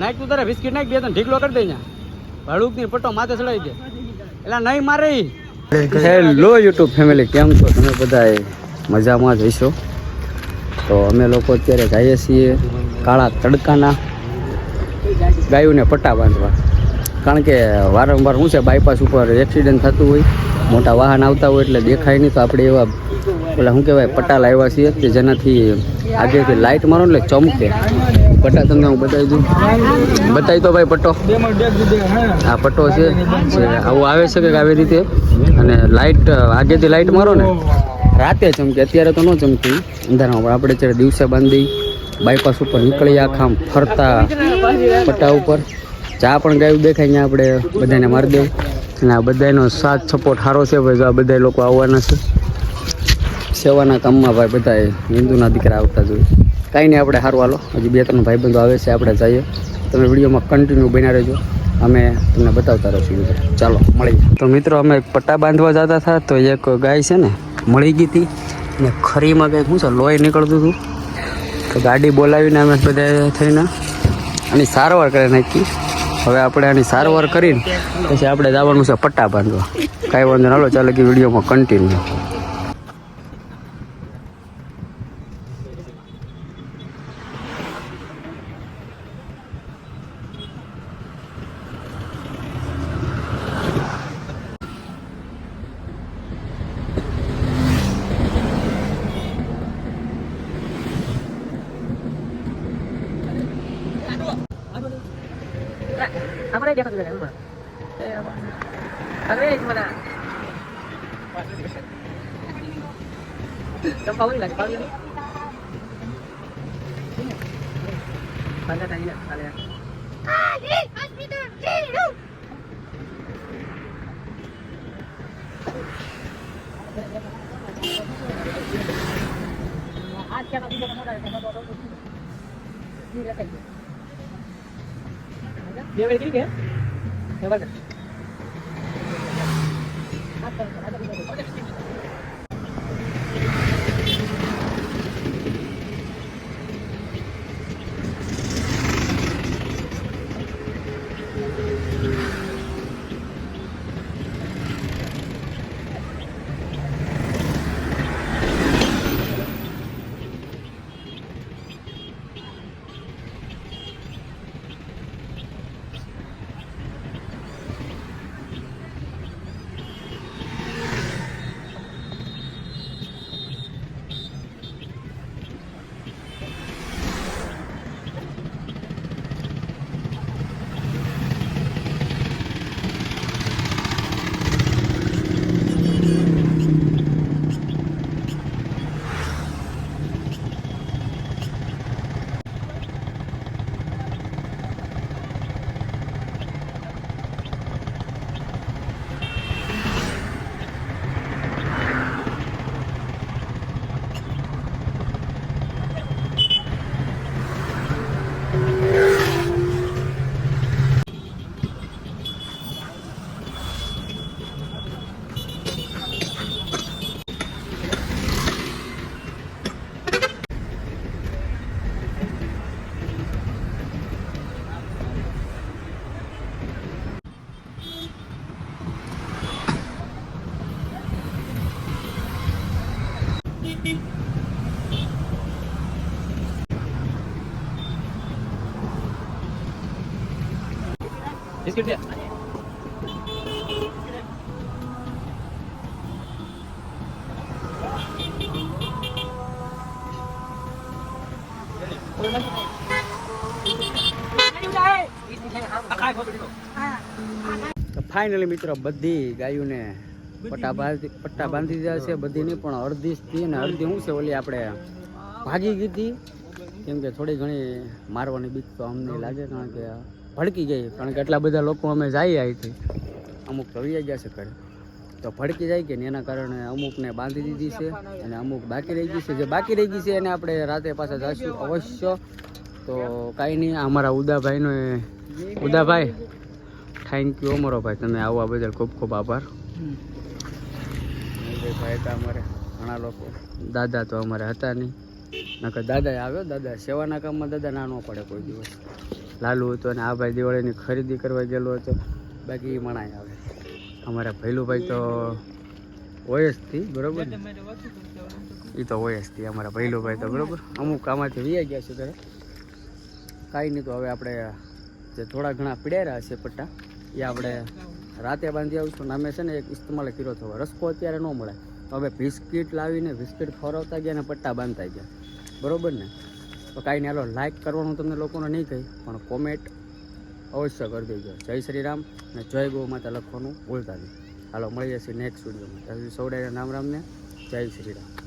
નાખ તું તારે, બિસ્કિટ નાખ, બે તને ઢીકલો કરી દે ત્યાં ભાડુકની પટ્ટો માથે ચડાવી દે. એટલે નહીં મારે હેલો યુટ્યુબ ફેમિલી કેમ છો? તમે બધા મજામાં જ હશો? તો અમે લોકો અત્યારે જઈએ છીએ કાળા તડકાના ગાયોને પટ્ટા બાંધવા. કારણ કે વારંવાર શું છે બાયપાસ ઉપર એક્સિડન્ટ થતું હોય, મોટા વાહન આવતા હોય એટલે દેખાય નહીં, તો આપણે એવા પેલા શું કહેવાય, પટ્ટા લાવ્યા છીએ કે જેનાથી આગળથી લાઇટ મારો એટલે ચમકે. પટ્ટા તમને હું બતાવી દઉં. બતાવી તો ભાઈ પટ્ટો. આ પટ્ટો છે. આવું આવે છે કે આવી રીતે. અને લાઇટ આગેથી લાઇટ મારો ને. રાતે ચમકે, અત્યારે તો ન ચમકી. અંધારામાં પણ આપણે અત્યારે દિવસે બાંધી બાયપાસ ઉપર નીકળી આખા ફરતા પટ્ટા ઉપર. ચા પણ ગાયું દેખાય ત્યાં આપણે, બધાને મારી દઉં અને આ બધાનો સાથ સપોર્ટ સારો છે ભાઈ આ બધા લોકો આવવાના છે. સેવાના કામમાં ભાઈ બધા હિન્દુના દીકરા આવતા જોઈએ કાંઈ નહીં, આપણે સારું હાલો. હજી બે ત્રણ ભાઈબંધો આવે છે, આપણે જઈએ. તમે વિડીયોમાં કન્ટિન્યુ બન્યા રહેજો. અમે તમને બતાવતા રહીશું ચાલો, મળીએ. તો મિત્રો, અમે પટ્ટા બાંધવા જતા હતા, તો એક ગાય છે ને, મળી ગઈ હતી. ને ખરીમાં કંઈક શું છે, લોહી નીકળતું હતું. તો ગાડી બોલાવીને અમે બધા થઈને આની સારવાર કરી નાખી. હવે આપણે આની સારવાર કરીને પછી આપણે જવાનું છે પટ્ટા બાંધવા. કાંઈ વાંધો ના ચાલો કે વિડીયોમાં continue Apa Yang paul lagi paul ini. Bangga tadi nak kalian. Hospital, jiru. आज क्या कभी जब हम रहे थे तो तो कुछ नहीं હે બસ બિસ્કિટ દે ફાઇનલી મિત્રો બધી ગાયોને પટ્ટા બાંધી પટ્ટા બાંધી દીધા છે બધી નહીં પણ અડધી હતી ને અડધી શું છે ઓલી આપણે ભાગી ગઈ હતી. કેમ કે થોડી ઘણી મારવાની બીક તો અમને લાગે, કારણ કે ભડકી ગઈ, કારણ કે એટલા બધા લોકો અમે જઈએ અહીંથી અમુક તો આવી ગયા છે ઘરે. તો ભડકી જાય કે ને એના કારણે અમુકને બાંધી દીધી છે અને અમુક બાકી રહી ગઈ છે. જે બાકી રહી ગઈ છે એને આપણે રાતે પાછા જઈશું અવશ્ય. તો કાંઈ નહીં અમારા ઉદાભાઈનો ઉદાભાઈ થેન્ક યુ અમારો ભાઈ તમે આવવા બદલ ખૂબ ખૂબ આભાર. ભાઈ હતા અમારે ઘણા લોકો. દાદા તો અમારે હતા નહીં. નકર દાદા આવ્યો, દાદા સેવાના કામમાં દાદા ના ન પડે કોઈ દિવસ. લાલુ હતો અને આ ભાઈ દિવાળીની ખરીદી કરવા ગયેલો હતો. બાકી એ મણાય આવે. અમારા ભૈલુભાઈ તો હોય જ બરોબર એ તો હોય જ થી, અમારા ભૈલુભાઈ તો બરોબર. અમુક આમાંથી વીઆઈ ગયા છે ઘરે. કાંઈ નહીં તો હવે આપણે જે થોડા ઘણા પીડાયેલા છે પટ્ટા, એ આપણે રાતે બાંધી આવીશું નામે છે ને એક ઇસ્તેમાલ કર્યો હતો રસ્કો અત્યારે ન મળે. તો હવે બિસ્કિટ લાવીને બિસ્કિટ ફોરવતા ગયા અને પટ્ટા બાંધતા ગયા. બરાબર ને? તો કાંઈ નહીં, હાલો લાઇક કરવાનું તમને લોકોને નહીં કહી, પણ કોમેન્ટ અવશ્ય કરી દેજો. જય શ્રી રામ અને જય ગૌ માતા લખવાનું ભૂલતા નહીં. હાલો, મળીએ છીએ નેક્સ્ટ વિડીયોમાં સૌડાયના નામ રામને. જય શ્રી રામ